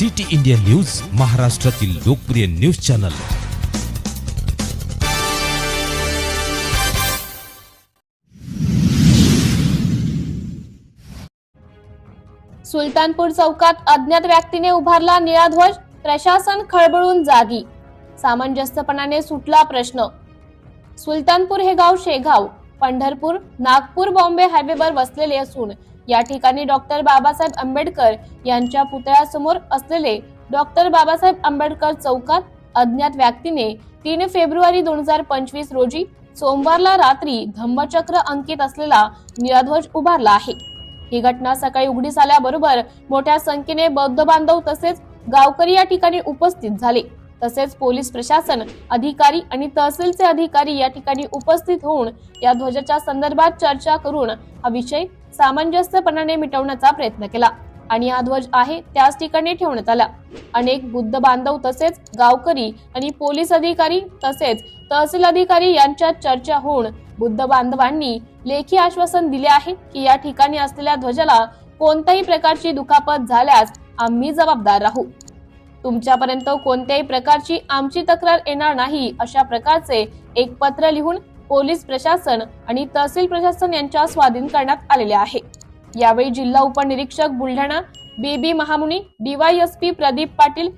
City India news महाराष्ट्रातील लोकप्रिय news channel. Sultanpur चौकात अज्ञात व्यक्तीने उभारला निळा ध्वज प्रशासन खळबळून जागी. सामंजस्यपणाने सुटला प्रश्न. सुलतानपूर हे गाव शेगाव. पंढरपूर नागपूर बॉम्बे हायवेवर वसलेले असून या ठिकाणी डॉक्टर बाबासाहेब आंबेडकर यांच्या पुतळ्यासमोर असलेले डॉक्टर बाबासाहेब आंबेडकर चौकात अज्ञात व्यक्तीने तीन फेब्रुवारी दोन हजार पंचवीस रोजी सोमवारला रात्री धम्मचक्र अंकित असलेला निराध्वज उभारला आहे. ही घटना सकाळी उघडीस आल्याबरोबर मोठ्या संख्येने बौद्ध बांधव तसेच गावकरी या ठिकाणी उपस्थित झाले. तसेच पोलीस प्रशासन अधिकारी आणि तहसीलचे अधिकारी या ठिकाणी उपस्थित होऊन या ध्वजाच्या संदर्भात चर्चा करून हा विषय सामंजस्यपणाने मिटवण्याचा प्रयत्न केला. आणि हा ध्वज आहे त्याच ठिकाणी ठेवण्यात आला. अनेक बुद्ध बांधव तसेच गावकरी आणि पोलीस अधिकारी तसेच तहसील अधिकारी यांच्यात चर्चा होऊन बुद्ध बांधवांनी लेखी आश्वासन दिले आहे की या ठिकाणी असलेल्या ध्वजाला कोणत्याही प्रकारची दुखापत झाल्यास आम्ही जबाबदार राहू. तुमच्यापर्यंत कोणत्याही प्रकारची आमची तक्रार येणार नाही अशा प्रकारचे एक पत्र लिहून पोलीस प्रशासन आणि तहसील प्रशासन यांच्या स्वाधीन करण्यात आलेले आहे. यावेळी जिल्हा उपनिरीक्षक बुलढाणा बीबी महामुनी डीवायएसपी प्रदीप पाटील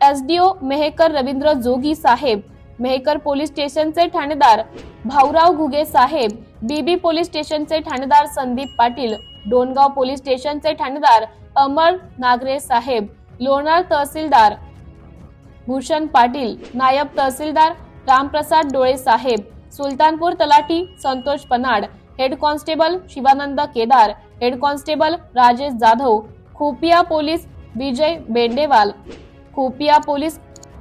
एसडीओ मेहेकर रवींद्र जोगी साहेब मेहकर पोलीस स्टेशनचे ठाणेदार भाऊराव घुगे साहेब बीबी पोलीस स्टेशनचे ठाणेदार संदीप पाटील डोनगाव पोलीस स्टेशनचे ठाणेदार अमर नागरे साहेब लोणार तहसीलदार भूषण पाटील नायब तहसीलदार रामप्रसाद डोळे साहेब सुलतानपूर तलाठी Santosh Panad head constable Shivanand Kedar head constable Rajesh Jadhav खुपिया police Vijay Bendewal खुपिया पोलीस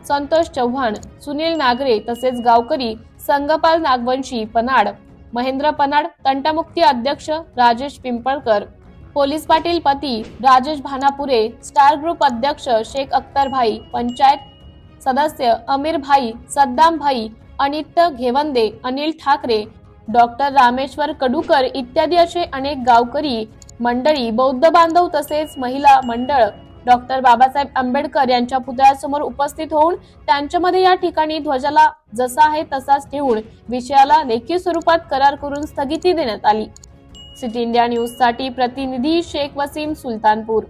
संतोष चव्हाण सुनील नागरे तसेच गावकरी संगपाल नागवंशी पनाड महेंद्र पनाड तंटमुक्ती अध्यक्ष राजेश पिंपळकर. पोलीस पाटील पती राजेश भानापुरे स्टार ग्रुप अध्यक्ष शेख अख्तर भाई पंचायत सदस्य अमीर भाई सद्दाम भाई अनित्य घेवंदे अनिल ठाकरे डॉक्टर रामेश्वर कडूकर इत्यादी असे अनेक गावकरी मंडळी बौद्ध बांधव तसेच महिला मंडळ डॉक्टर बाबासाहेब आंबेडकर यांच्या पुतळ्यासमोर उपस्थित होऊन त्यांच्यामध्ये या ठिकाणी ध्वजाला जसा आहे तसाच ठेवून विषयाला लेखी स्वरूपात करार करून स्थगिती देण्यात आली. सिटी इंडिया न्यूजसाठी प्रतिनिधी शेख वसीम सुलतानपूर.